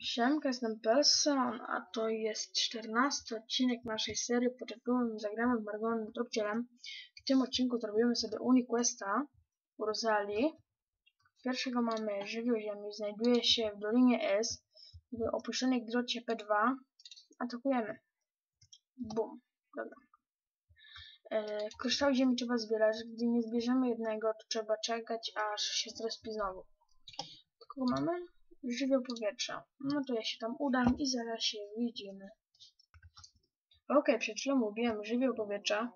Siemka, jestem Pelson, a to jest 14 odcinek naszej serii pod tytułem Zagramy w Margonem Tropcielem. W tym odcinku zrobimy sobie UniQuesta u Rosali. Pierwszego mamy żywioł ziemi, znajduje się w Dolinie S, w opuszczonej grocie P2. Atakujemy. Bum. Dobra. E, kryształ ziemi trzeba zbierać, gdy nie zbierzemy jednego, to trzeba czekać, aż się zrespi znowu. Kogo mamy? Żywioł powietrza. No to ja się tam udam i zaraz się widzimy. Ok, przed chwilą ubiłem żywioł powietrza,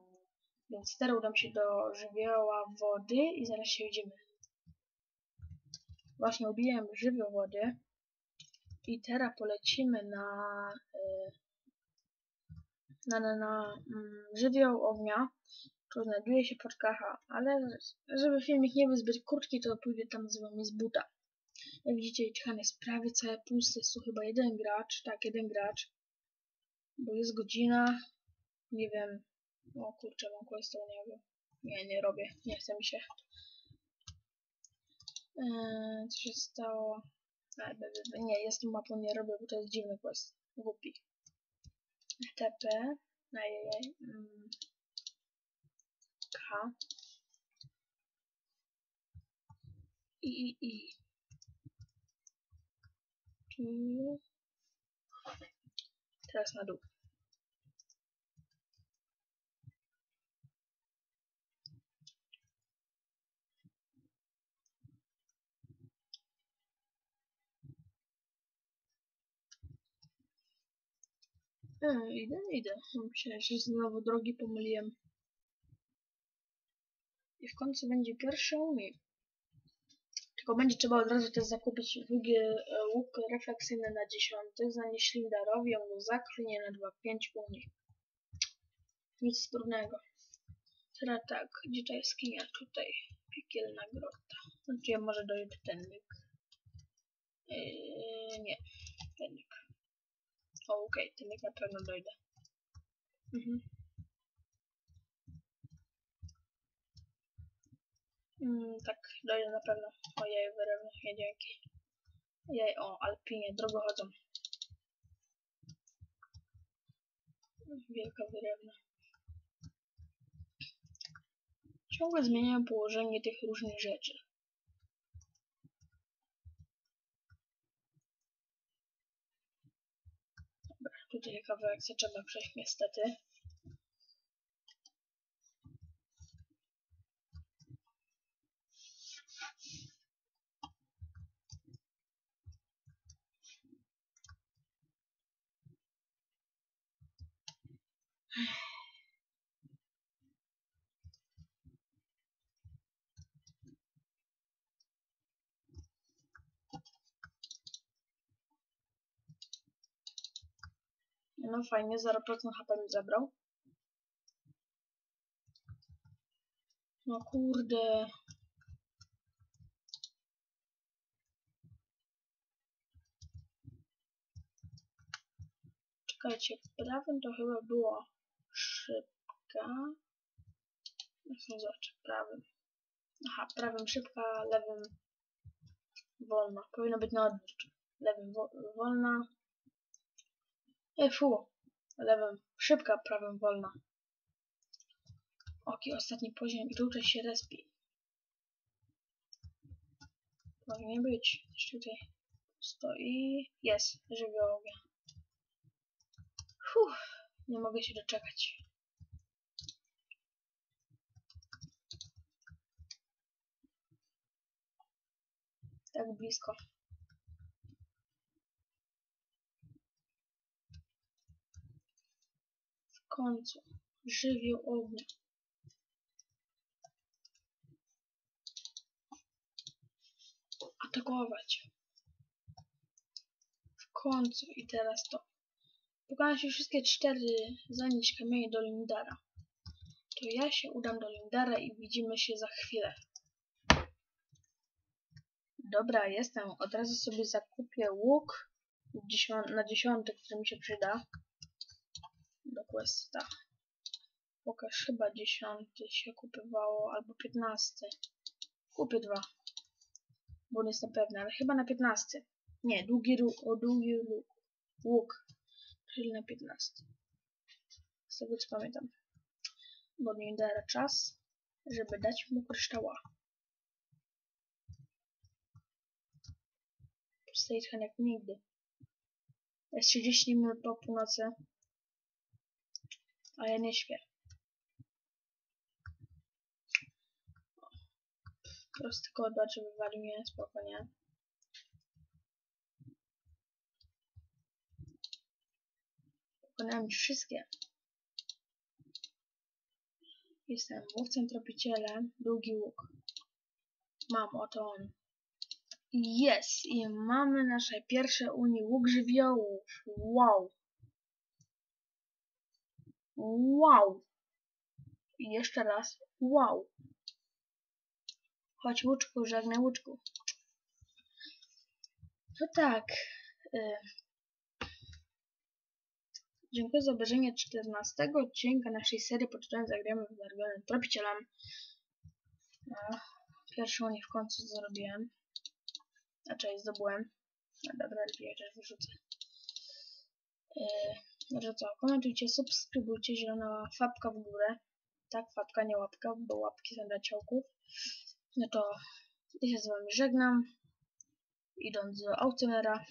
więc teraz udam się do żywioła wody i zaraz się widzimy. Właśnie ubiłem żywioł wody i teraz polecimy na e, na, na, na mm, żywioł ognia, który znajduje się pod kacha, ale żeby filmik nie był zbyt krótki, to pójdę tam z wami z buta. Jak widzicie, ekran jest prawie całe pusty, jest tu chyba jeden gracz, tak, jeden gracz. Bo jest godzina, nie wiem, o kurczę, mam questa nie. Nie, nie robię, nie chce mi się. Eee, co się stało? A, be, be. Nie, jest tu mapą nie robię, bo to jest dziwny quest. Głupi. TP. Ajajaj. Mm. K. I, i, i. Tu. Teraz na dół. E, idę, idę. Myślę, że znowu drogi pomyliłem. I w końcu będzie pierwszy umie. Tylko będzie trzeba od razu też zakupić drugi e, łuk refleksyjny na 10, zanieść Lindarowi, on go zaklnie na 2.5 Unii. Nic trudnego. Teraz tak, gdzie ta jaskinia? Tutaj. Piekielna grota. Znaczy ja może dojdę tędy. Yy, nie. O, okej, okay, tędy na pewno dojdę. Mhm. Mm, tak, dojdę na pewno. Ojej, wyrewno, nie dzięki. Jej, o, Alpinie, drogo chodzą. Wielka wyrewna. Ciągle zmieniają położenie tych różnych rzeczy. Dobra, tutaj kawałek trzeba przejść niestety. No fajnie, 0% HP mi zabrał. No kurde. Czekajcie, prawym to chyba było szybka. Jak zobaczę, prawym. Aha, prawym szybka, lewym wolna. Powinno być na odwrót. Lewym wo wolna, E, fu. Lewym szybka, prawym wolna. Oki, ostatni poziom i tutaj się respi. Powinien być. Coś tutaj stoi. Jest, żywiołowia. Fuh, nie mogę się doczekać. Tak blisko. W końcu. Żywioł ognia. Atakować. W końcu. I teraz to. Pokonam się wszystkie cztery zanieść kamienie do Lindara. To ja się udam do Lindara i widzimy się za chwilę. Dobra, jestem. Od razu sobie zakupię łuk na dziesiąty, który mi się przyda do questa. Pokaż chyba dziesiąty się kupywało, albo piętnasty. Kupię dwa. Bo nie jestem pewny, ale chyba na piętnasty. Nie, długi długi. Łuk. Czyli na 15. Z tego co pamiętam. Bo mi da czas, żeby dać mu kryształa. Stagehan jak nigdy. Jest 30 minut po północy. A ja nie śpię. Prosty kodacz wywalił mnie, spokojnie. Pokonałem już wszystkie. Jestem mówcem tropicielem, długi łuk. Mam, oto on. Jest! I mamy nasze pierwsze Unii łuk żywiołów. Wow! Wow! I jeszcze raz. Wow! Chodź łuczku, żegnaj łuczku. To tak. Y Dziękuję za obejrzenie 14 odcinka naszej serii Poczytałem zagramy w Margonem Tropicielem. Pierwszą nie w końcu zrobiłem. Znaczy zdobyłem. No dobra, lepiej chociaż wyrzucę. Yy, może co, komentujcie, subskrybujcie, zielona fabka w górę. Tak, fabka, nie łapka, bo łapki są dla ciołków. No to ja się z wami żegnam. Idąc do aukcjonera.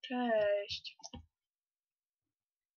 Cześć.